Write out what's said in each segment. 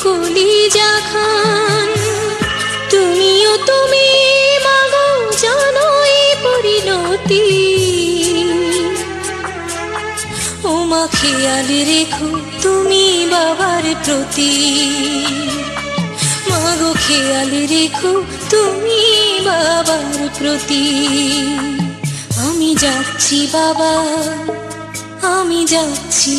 কেউ কলি খান তুমিও তুমি, মাগো জানো এই পরিণতি। ও মা খেয়াল রেখো তুমি বাবার প্রতি। মাগো খেয়াল রেখো তুমি বাবার প্রতি। আমি যাচ্ছি বাবা, আমি যাচ্ছি।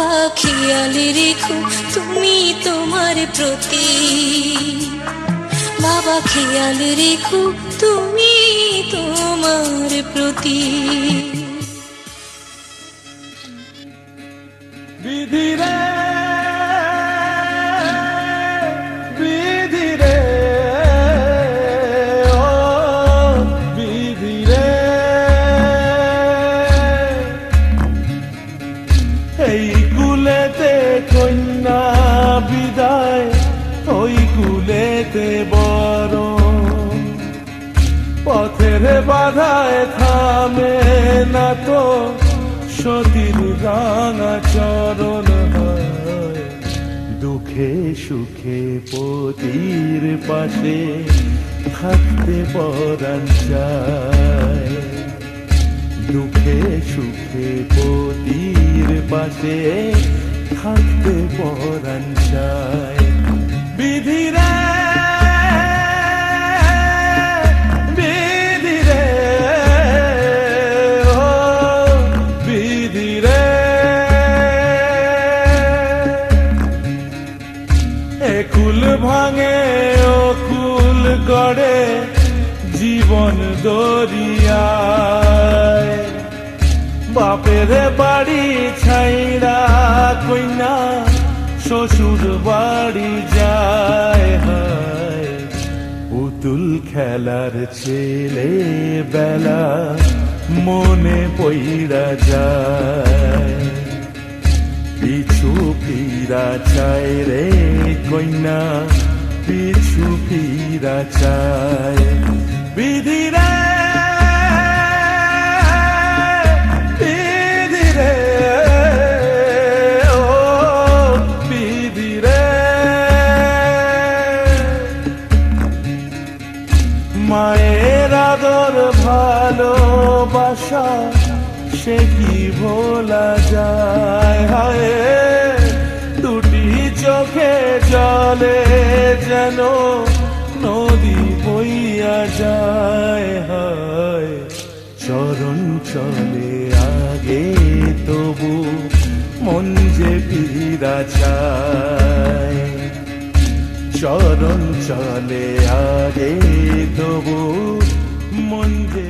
বাবা খেয়াল রেখো তুমি তোমার প্রতি। বাবা খেয়াল রেখো তুমি তোমার প্রতি। বিধিরে বাধায় থামে না তো সতীর রাঙা চরণ দুঃখে সুখে পতির পাশে থাকতে পরাণ দুঃখে সুখে পতির পাশে থাকতে পরাণ চায়। বিধিরে দরিয়ায় বাপের বাড়ি ছাইরা কইনা, শ্বশুর বাড়ি যায় হায়। পুতুল খেলার ছেলে বেলা মনে পইরা যায়। পিছু ফিরা চায় রে কন্যা পিছু ফিরা চায়। বিধিরে ভালোবাসা সে কি ভোলা যায়? হায়, দুটি চোখে জলে যেন নদী বইয়া যায়। হায়, চরণ চলে আগে তবু মন যে ফিরা চায়। চরণ চলে আগে তবু মন যে